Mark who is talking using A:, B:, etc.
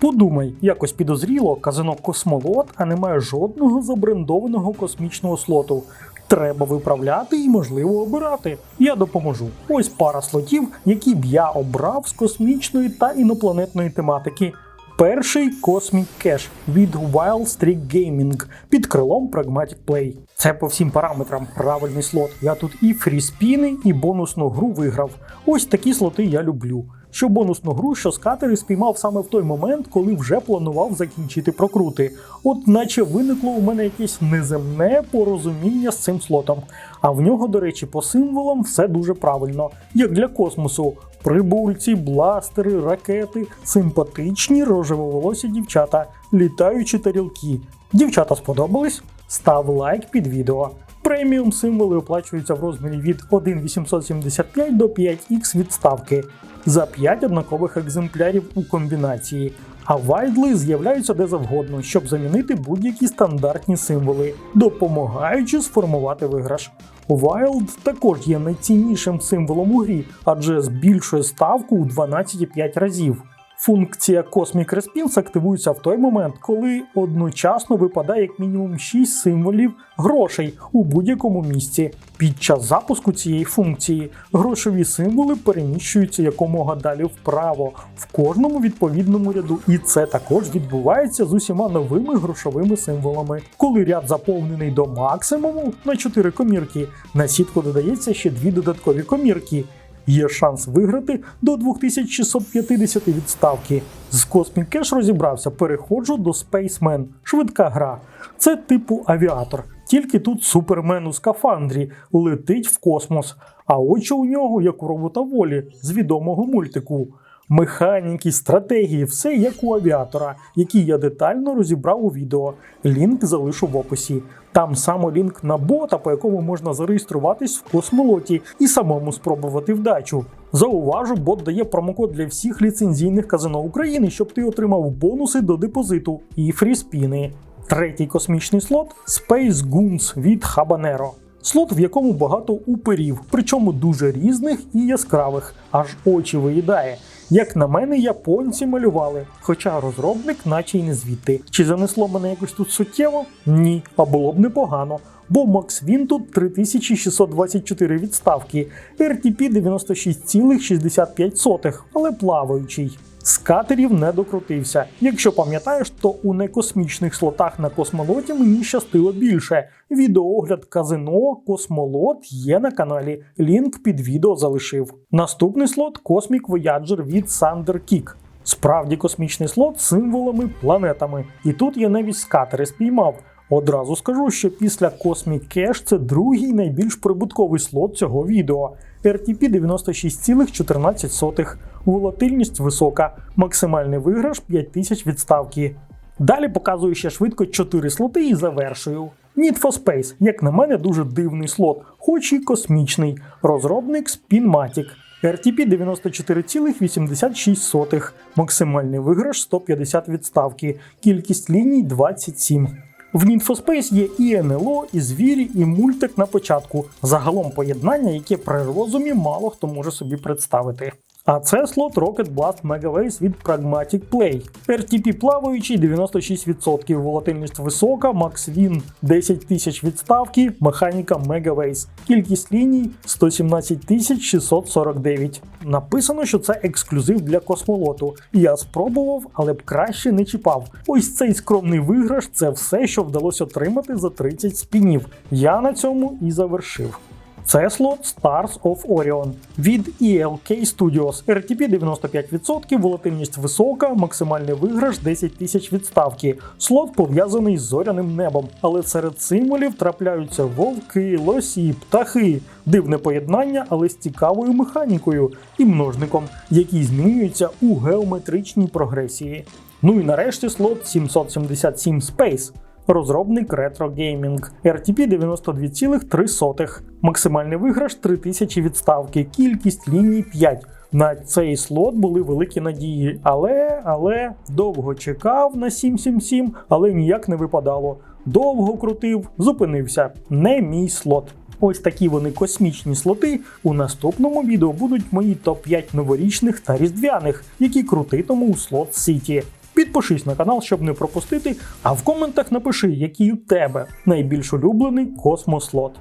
A: Подумай, якось підозріло, казино Космолот, а немає жодного забрендованого космічного слоту. Треба виправляти і, можливо, обирати. Я допоможу. Ось пара слотів, які б я обрав з космічної та інопланетної тематики. Перший Cosmic Cash від Wild Streak Gaming під крилом Pragmatic Play. Це по всім параметрам правильний слот. Я тут і фріспіни, і бонусну гру виграв. Ось такі слоти я люблю. Що бонусну гру, що скатери спіймав саме в той момент, коли вже планував закінчити прокрути. От наче виникло у мене якесь неземне порозуміння з цим слотом. А в нього, до речі, по символам все дуже правильно, як для космосу. Прибульці, бластери, ракети, симпатичні рожевоволосі дівчата, літаючі тарілки. Дівчата сподобались? Став лайк під відео. Преміум символи оплачуються в розмірі від 1,875 до 5х відставки за 5 однакових екземплярів у комбінації. А вайдли з'являються де завгодно, щоб замінити будь-які стандартні символи, допомагаючи сформувати виграш. Wild також є найціннішим символом у грі, адже збільшує ставку у 12,5 разів. Функція Cosmic Respins активується в той момент, коли одночасно випадає як мінімум 6 символів грошей у будь-якому місці. Під час запуску цієї функції грошові символи переміщуються якомога далі вправо в кожному відповідному ряду, і це також відбувається з усіма новими грошовими символами. Коли ряд заповнений до максимуму на 4 комірки, на сітку додається ще дві додаткові комірки. Є шанс виграти до 2650 відставки. З Cosmic Cash розібрався, переходжу до Spaceman. Швидка гра. Це типу авіатор. Тільки тут супермен у скафандрі летить в космос, а очі у нього, як у робота волі, з відомого мультику. Механіки, стратегії, все як у авіатора, які я детально розібрав у відео. Лінк залишу в описі. Там само лінк на бота, по якому можна зареєструватись в космолоті і самому спробувати вдачу. Зауважу, бот дає промокод для всіх ліцензійних казино України, щоб ти отримав бонуси до депозиту і фріспіни. Третій космічний слот Space Goons від Habanero. Слот, в якому багато уперів, причому дуже різних і яскравих, аж очі виїдає. Як на мене, японці малювали, хоча розробник, наче й не звідти. Чи занесло мене якось тут суттєво? Ні, а було б непогано. Бо Макс він тут 3624 відставки, RTP 96,65, але плаваючий. З катерів не докрутився. Якщо пам'ятаєш, то у некосмічних слотах на космолоті мені щастило більше. Відеоогляд казино Космолот є на каналі. Лінк під відео залишив. Наступний слот Cosmic Voyager від Thunder Kick. Справді космічний слот з символами, планетами. І тут я навіть скатери спіймав. Одразу скажу, що після Cosmic Cash це другий найбільш прибутковий слот цього відео. RTP 96,14, волатильність висока, максимальний виграш 5000 відставки. Далі показую ще швидко 4 слоти і завершую. Need for Space, як на мене, дуже дивний слот, хоч і космічний. Розробник Spinmatic. RTP 94,86, максимальний виграш 150 відставки, кількість ліній 27. В Space є і НЛО, і звірі, і мультик на початку. Загалом поєднання, яке при розумі мало хто може собі представити. А це слот Rocket Blast Megaways від Pragmatic Play. RTP плаваючий 96%, волатильність висока, Max Win 10 тисяч відставки, механіка Megaways. Кількість ліній 117 649. Написано, що це ексклюзив для космолоту. Я спробував, але б краще не чіпав. Ось цей скромний виграш це все, що вдалося отримати за 30 спінів. Я на цьому і завершив. Це слот Stars of Orion від ELK Studios. RTP 95%, волатильність висока, максимальний виграш 10 тисяч відставки. Слот пов'язаний з зоряним небом, але серед символів трапляються вовки, лосі, птахи. Дивне поєднання, але з цікавою механікою і множником, який змінюється у геометричній прогресії. Ну і нарешті слот 777 Space. Розробник Retro Gaming. RTP 92,3. Максимальний виграш 3000 відставки, кількість ліній 5. На цей слот були великі надії, але але довго чекав на 777, але ніяк не випадало. Довго крутив, зупинився. Не мій слот. Ось такі вони космічні слоти. У наступному відео будуть мої топ-5 новорічних та різдвяних, які крутитиму у слот Сіті. Підпишись на канал, щоб не пропустити, а в коментах напиши, який у тебе найбільш улюблений космослот.